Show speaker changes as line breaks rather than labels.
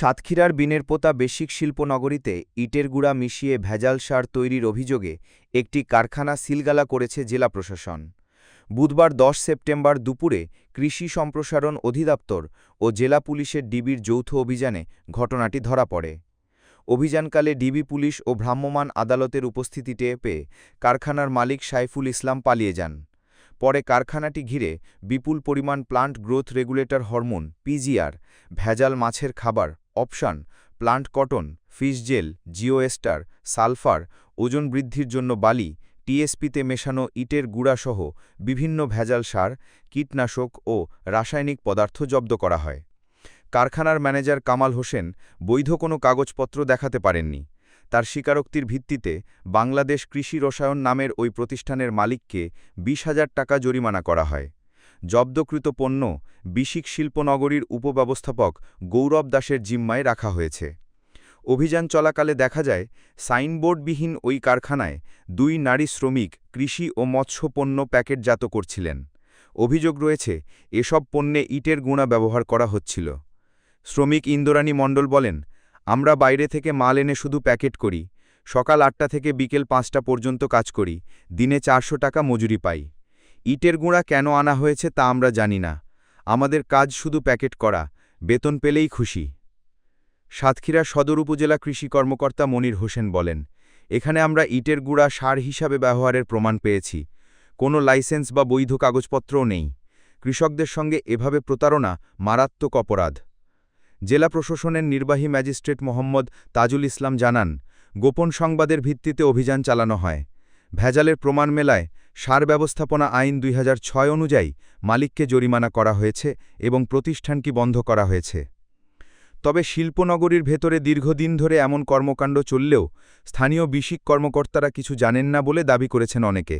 সাতক্ষীরার বিনেরপোতা বেসিক শিল্পনগরীতে ইটের গুঁড়া মিশিয়ে ভেজাল সার তৈরির অভিযোগে একটি কারখানা সিলগালা করেছে জেলা প্রশাসন। বুধবার দশ সেপ্টেম্বর দুপুরে কৃষি সম্প্রসারণ অধিদপ্তর ও জেলা পুলিশের ডিবির যৌথ অভিযানে ঘটনাটি ধরা পড়ে। অভিযানকালে ডিবি পুলিশ ও ভ্রাম্যমাণ আদালতের উপস্থিতি পেয়ে কারখানার মালিক সাইফুল ইসলাম পালিয়ে যান। পরে কারখানাটি ঘিরে বিপুল পরিমাণ plant growth regulator hormone PGR ভেজাল মাছের খাবার option plant cotton fish gel Geostar sulphur ওজন বৃদ্ধির জন্য বালি টিএসপিতে মেশানো ইটের গুঁড়াসহ বিভিন্ন ভেজাল সার, কীটনাশক ও রাসায়নিক পদার্থ জব্দ করা হয়। কারখানার ম্যানেজার কামাল হোসেন বৈধ কোনো কাগজপত্র দেখাতে পারেননি। তার স্বীকারোক্তির ভিত্তিতে বাংলাদেশ কৃষি রসায়ন নামের ওই প্রতিষ্ঠানের মালিককে বিশ হাজার টাকা জরিমানা করা হয়। জব্দকৃত পণ্য বিশিক শিল্পনগরীর উপব্যবস্থাপক গৌরব দাসের জিম্মায় রাখা হয়েছে। অভিযান চলাকালে দেখা যায়, সাইনবোর্ডবিহীন ওই কারখানায় দুই নারী শ্রমিক কৃষি ও মৎস্য পণ্য প্যাকেটজাত করছিলেন। অভিযোগ রয়েছে, এসব পণ্যে ইটের গুঁড়া ব্যবহার করা হচ্ছিল। শ্রমিক ইন্দোরানী মণ্ডল বলেন আমরা বাইরে থেকে মাল এনে শুধু প্যাকেট করি। সকাল আটটা থেকে বিকেল পাঁচটা পর্যন্ত কাজ করি। দিনে চারশো টাকা মজুরি পাই। ইটের গুঁড়া কেন আনা হয়েছে তা আমরা জানি না। আমাদের কাজ শুধু প্যাকেট করা, বেতন পেলেই খুশি। সাতক্ষীরা সদর উপজেলা কৃষি কর্মকর্তা মনির হোসেন বলেন, এখানে আমরা ইটের গুঁড়া, সার হিসাবে ব্যবহারের প্রমাণ পেয়েছি। কোনো লাইসেন্স বা বৈধ কাগজপত্রও নেই। কৃষকদের সঙ্গে এভাবে প্রতারণা মারাত্মক অপরাধ। জেলা প্রশাসনের নির্বাহী ম্যাজিস্ট্রেট মোহাম্মদ তাজুল ইসলাম জানান, গোপন সংবাদের ভিত্তিতে অভিযান চালানো হয়। ভেজালের প্রমাণ মেলায় সার ব্যবস্থাপনা আইন দুই হাজার ছয় অনুযায়ী মালিককে জরিমানা করা হয়েছে এবং প্রতিষ্ঠানটি বন্ধ করা হয়েছে। তবে শিল্পনগরীর ভেতরে দীর্ঘদিন ধরে এমন কর্মকাণ্ড চললেও স্থানীয় বিশিক কর্মকর্তারা কিছু জানেন না বলে দাবি করেছেন অনেকে।